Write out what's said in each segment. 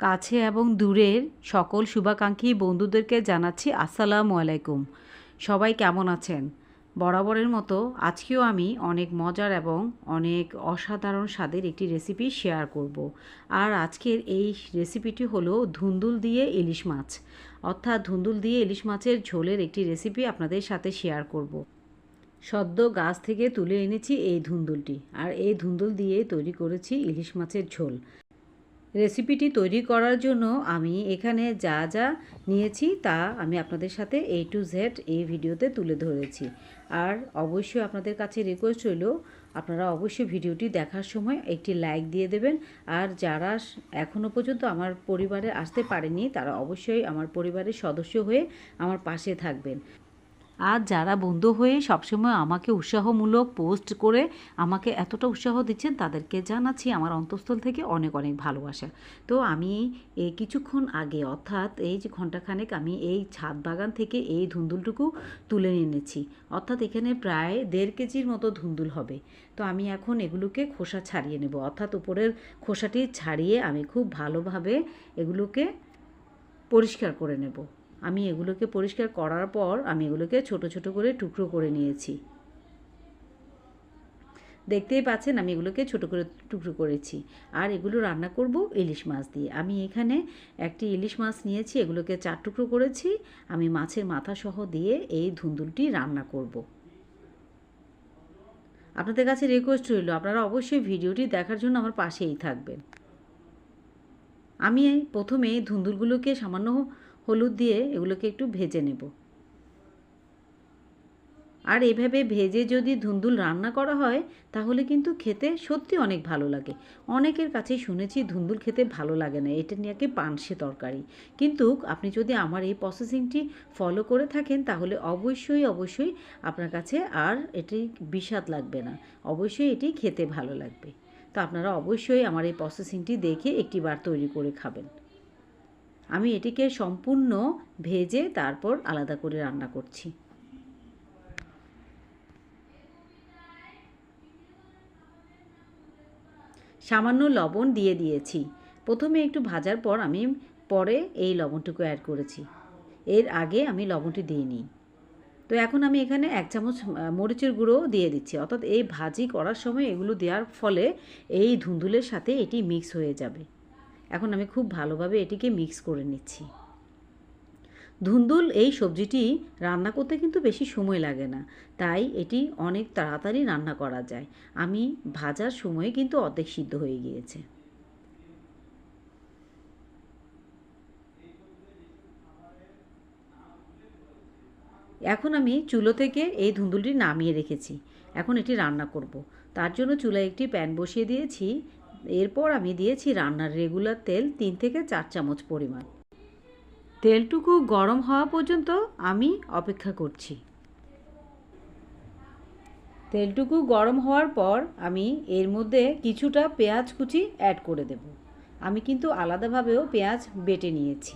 কাছে এবং দূরের সকল শুভাকাঙ্ক্ষী বন্ধুদেরকে জানাচ্ছি আসসালামু আলাইকুম। সবাই কেমন আছেন? বরাবরের মতো আজকেও আমি অনেক মজার এবং অনেক অসাধারণ স্বাদের একটি রেসিপি শেয়ার করব। আর আজকের এই রেসিপিটি হলো ধুন্দুল দিয়ে ইলিশ মাছ। অর্থাৎ ধুন্দুল দিয়ে ইলিশ মাছের ঝোলের একটি রেসিপি আপনাদের সাথে শেয়ার করব। সদ্য গাছ থেকে তুলে এনেছি এই ধুন্দুলটি। আর এই ধুন্দুল দিয়ে তৈরি করেছি ইলিশ মাছের ঝোল। রেসিপিটি তৈরি করার জন্য আমি এখানে যা যা নিয়েছি তা আমি আপনাদের সাথে এ টু জেড এই ভিডিওতে তুলে ধরেছি। আর অবশ্যই আপনাদের কাছে রিকোয়েস্ট হইল আপনারা অবশ্যই ভিডিওটি দেখার সময় একটি লাইক দিয়ে দেবেন। আর যারা এখনও পর্যন্ত আমার পরিবারে আসতে পারেনি, তারা অবশ্যই আমার পরিবারের সদস্য হয়ে আমার পাশে থাকবেন। আর যারা বন্ধু হয়ে সবসময় আমাকে উৎসাহমূলক পোস্ট করে আমাকে এতটা উৎসাহ দিচ্ছেন, তাদেরকে জানাচ্ছি আমার অন্তঃস্থল থেকে অনেক অনেক ভালোবাসা। তো আমি এই কিছুক্ষণ আগে অর্থাৎ এই যে ঘন্টাখানেক আমি এই ছাদ বাগান থেকে এই ধুন্দুলটুকু তুলে এনেছি। অর্থাৎ এখানে প্রায় দেড় কেজির মতো ধুন্দুল হবে। তো আমি এখন এগুলোকে খোসা ছাড়িয়ে নেব। অর্থাৎ উপরের খোসাটি ছাড়িয়ে আমি খুব ভালোভাবে এগুলোকে পরিষ্কার করে নেব। আমি এগুলোকে পরিষ্কার করার পর আমি এগুলোকে ছোট ছোট করে টুকরো করে নিয়েছি। দেখতেই পাচ্ছেন আমি এগুলোকে ছোট করে টুকরো করেছি। আর এগুলো রান্না করব ইলিশ মাছ দিয়ে। আমি এখানে একটি ইলিশ মাছ নিয়েছি, এগুলোকে চার টুকরো করেছি। আমি মাছের মাথা সহ দিয়ে এই ধুন্দুলটি রান্না করব। আপনাদের কাছে রিকোয়েস্ট রইল, আপনারা অবশ্যই ভিডিওটি দেখার জন্য আমার পাশেই থাকবেন। আমি প্রথমে ধুন্দুলগুলোকে সামান্য হলুদ দিয়ে এগুলোকে একটু ভেজে নেব। আর এভাবে ভেজে যদি ধুন্দুল রান্না করা হয়, তাহলে কিন্তু খেতে সত্যি অনেক ভালো লাগে। অনেকের কাছেই শুনেছি ধুন্দুল খেতে ভালো লাগে না, এটা নিয়ে পানসে তরকারি। কিন্তু আপনি যদি আমার এই প্রসেসিংটি ফলো করে থাকেন, তাহলে অবশ্যই অবশ্যই আপনার কাছে আর এটি বিষাদ লাগবে না। অবশ্যই এটি খেতে ভালো লাগবে। তো আপনারা অবশ্যই আমার এই প্রসেসিংটি দেখে একটি বার তৈরি করে খাবেন। আমি এটিকে সম্পূর্ণ ভেজে তারপর আলাদা করে রান্না করছি। সামান্য লবণ দিয়ে দিয়েছি। প্রথমে একটু ভাজার পর আমি পরে এই লবণটুকু অ্যাড করেছি। এর আগে আমি লবণটি দিইনি। তো এখন আমি এখানে এক চামচ মরিচের গুঁড়ো দিয়ে দিচ্ছি। অর্থাৎ এই ভাজি করার সময় এগুলো দেওয়ার ফলে এই ধুন্দুলের সাথে এটি মিক্স হয়ে যাবে। এখন আমি খুব ভালোভাবে এটিকে মিক্স করে নিচ্ছি। ধুন্দুল এই সবজিটি রান্না করতে কিন্তু বেশি সময় লাগে না, তাই এটি অনেক তাড়াতাড়ি রান্না করা যায়। আমি ভাজার সময় কিন্তু অর্ধেক সিদ্ধ হয়ে গিয়েছে। এখন আমি চুলো থেকে এই ধুন্দুলটি নামিয়ে রেখেছি। এখন এটি রান্না করব। তার জন্য চুলায় একটি প্যান বসিয়ে দিয়েছি। এরপর আমি দিয়েছি রান্নার রেগুলার তেল তিন থেকে চার চামচ পরিমাণ। তেলটুকু গরম হওয়া পর্যন্ত আমি অপেক্ষা করছি। তেলটুকু গরম হওয়ার পর আমি এর মধ্যে কিছুটা পেঁয়াজ কুচি অ্যাড করে দেব। আমি কিন্তু আলাদাভাবেও পেঁয়াজ বেটে নিয়েছি।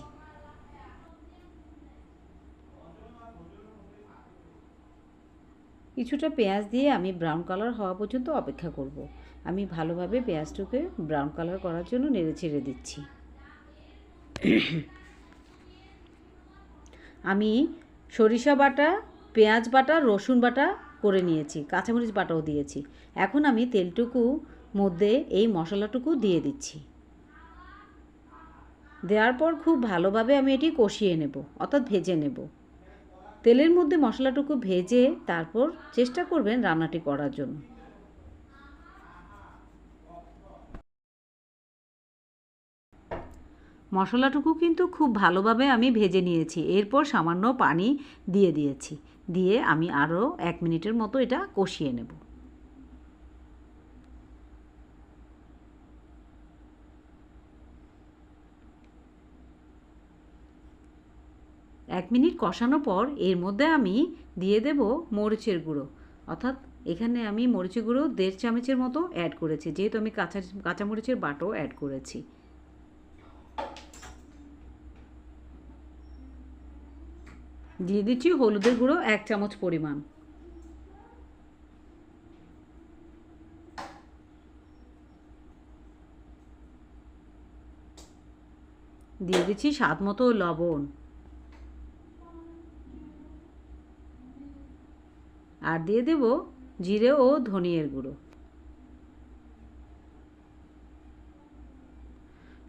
কিছুটা পেঁয়াজ দিয়ে আমি ব্রাউন কালার হওয়া পর্যন্ত অপেক্ষা করব। আমি ভালোভাবে পেঁয়াজটাকে ব্রাউন কালার করার জন্য নেড়ে ছেড়ে দিচ্ছি। আমি সরিষা বাটা, পেঁয়াজ বাটা, রসুন বাটা করে নিয়েছি, কাঁচামরিচ বাটাও দিয়েছি। এখন আমি তেলটুকু মধ্যে এই মশলাটুকু দিয়ে দিচ্ছি। দেওয়ার পর খুব ভালোভাবে আমি এটি কষিয়ে নেব, অর্থাৎ ভেজে নেব। তেলের মধ্যে মশলাটুকু ভেজে তারপর চেষ্টা করবেন রান্নাটি করার জন্য। মশলাটুকু কিন্তু খুব ভালোভাবে আমি ভেজে নিয়েছি। এরপর সামান্য পানি দিয়ে দিয়েছি। দিয়ে আমি আরও এক মিনিটের মতো এটা কষিয়ে নেব। এক মিনিট কষানো পর এর মধ্যে আমি দিয়ে দেব মরিচের গুঁড়ো। অর্থাৎ এখানে আমি মরিচের গুঁড়ো দেড় চামচের মতো অ্যাড করেছি। যেহেতু আমি কাঁচা কাঁচামরিচের বাটাও অ্যাড করেছি। দিয়ে দিচ্ছি হলুদের গুঁড়ো এক চামচ পরিমাণ। দিয়ে দিচ্ছি স্বাদ মতো লবণ। আর দিয়ে দেব জিরে ও ধনিয়ের গুঁড়ো।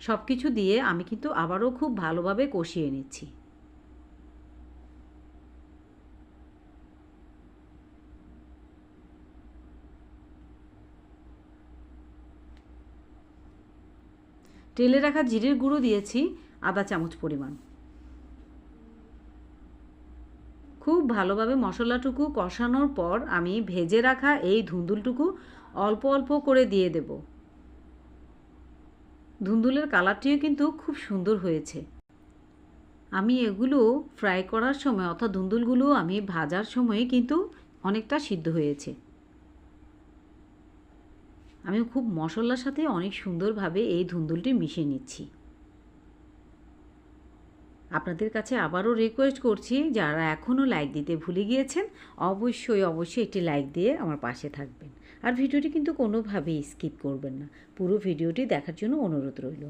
সব কিছু দিয়ে আমি কিন্তু আবারও খুব ভালোভাবে কষিয়ে নিচ্ছি। তেলে রাখা জিরের গুঁড়ো দিয়েছি আদা চামচ পরিমাণ। খুব ভালোভাবে মশলাটুকু কষানোর পর আমি ভেজে রাখা এই ধুন্দুলটুকু অল্প অল্প করে দিয়ে দেব। ধুন্দুলের কালারটিও কিন্তু খুব সুন্দর হয়েছে। আমি এগুলো ফ্রাই করার সময় অর্থাৎ ধুন্দুলগুলো আমি ভাজার সময়ে কিন্তু অনেকটা সিদ্ধ হয়েছে। আমি খুব মশলার সাথে অনেক সুন্দরভাবে এই ধুন্দুলটি মিশিয়ে নিচ্ছি। আপনাদের কাছে আবারও রিকোয়েস্ট করছি, যারা এখনও লাইক দিতে ভুলে গিয়েছেন, অবশ্যই অবশ্যই একটি লাইক দিয়ে আমার পাশে থাকবেন। আর ভিডিওটি কিন্তু কোনোভাবেই স্কিপ করবেন না। পুরো ভিডিওটি দেখার জন্য অনুরোধ রইল।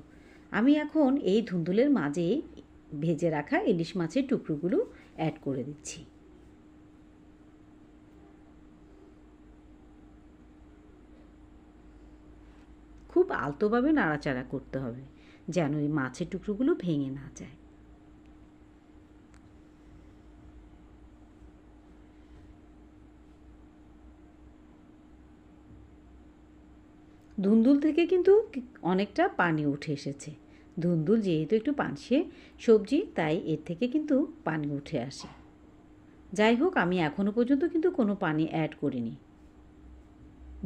আমি এখন এই ধুন্দুলের মাঝে ভেজে রাখা ইলিশ মাছের টুকরোগুলো অ্যাড করে দিচ্ছি। খুব আলতোভাবে নাড়াচাড়া করতে হবে, যেন এই মাছের টুকরোগুলো ভেঙে না যায়। ধুন্দুল থেকে কিন্তু অনেকটা পানি উঠে এসেছে। ধুন্দুল যেহেতু একটু পানসে সবজি, তাই এর থেকে কিন্তু পানি উঠে আসে। যাই হোক, আমি এখনও পর্যন্ত কিন্তু কোনো পানি অ্যাড করিনি।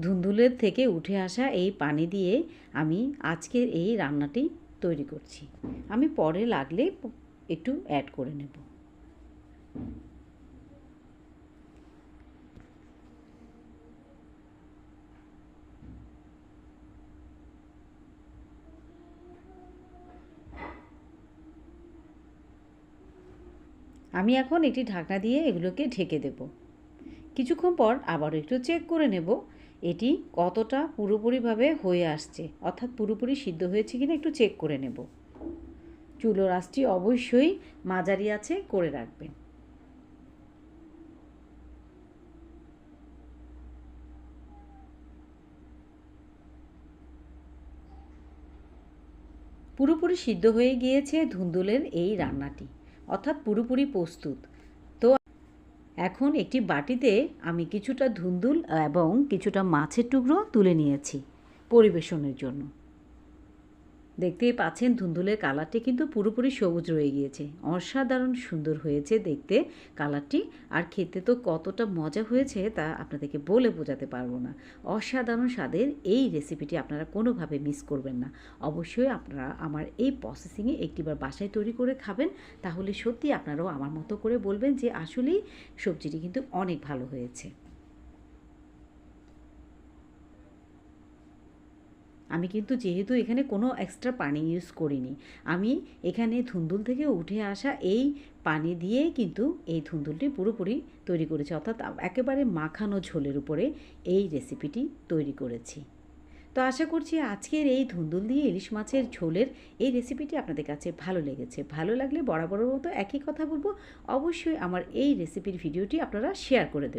ধুন্দুলের থেকে উঠে আসা এই পানি দিয়ে আমি আজকের এই রান্নাটি তৈরি করছি। আমি পরে লাগলে একটু অ্যাড করে নেব। আমি এখন একটি ঢাকনা দিয়ে এগুলোকে ঢেকে দেব। কিছুক্ষণ পর আবারও একটু চেক করে নেব। এটি কতটা পুরোপুরিভাবে হয়ে আসছে, অর্থাৎ পুরোপুরি সিদ্ধ হয়েছে কিনা একটু চেক করে নেব। চুলো রাসটি অবশ্যই মাঝারি আছে, করে রাখবেন। পুরোপুরি সিদ্ধ হয়ে গিয়েছে ধুন্দুলের এই রান্নাটি, অর্থাৎ পুরোপুরি প্রস্তুত। এখন একটি বাটিতে আমি কিছুটা ধুন্দুল এবং কিছুটা মাছের টুকরো তুলে নিয়েছি পরিবেশনের জন্য। দেখতেই পাচ্ছেন ধুন্দুলের কালারটি কিন্তু পুরোপুরি সবুজ রয়ে গিয়েছে। অসাধারণ সুন্দর হয়েছে দেখতে কালারটি। আর খেতে তো কতটা মজা হয়েছে তা আপনাদেরকে বলে বোঝাতে পারব না। অসাধারণ স্বাদের এই রেসিপিটি আপনারা কোনোভাবে মিস করবেন না। অবশ্যই আপনারা আমার এই প্রসেসিংয়ে একটিবার বাসায় তৈরি করে খাবেন। তাহলে সত্যি আপনারাও আমার মতো করে বলবেন যে আসলেই সবজিটি কিন্তু অনেক ভালো হয়েছে। আমি কিন্তু যেহেতু এখানে কোনো এক্সট্রা পানি ইউজ করিনি, আমি এখানে ধুন্দুল থেকে উঠে আসা এই পানি দিয়ে কিন্তু এই ধুন্দুলটি পুরোপুরি তৈরি করেছি। অর্থাৎ একেবারে মাখানো ঝোলের উপরে এই রেসিপিটি তৈরি করেছি। তো আশা করছি আজকের এই ধুন্দুল দিয়ে ইলিশ মাছের ঝোলের এই রেসিপিটি আপনাদের কাছে ভালো লেগেছে। ভালো লাগলে বরাবরের মতো একই কথা বলব। অবশ্যই আমার এই রেসিপির ভিডিওটি আপনারা শেয়ার করে দেবেন।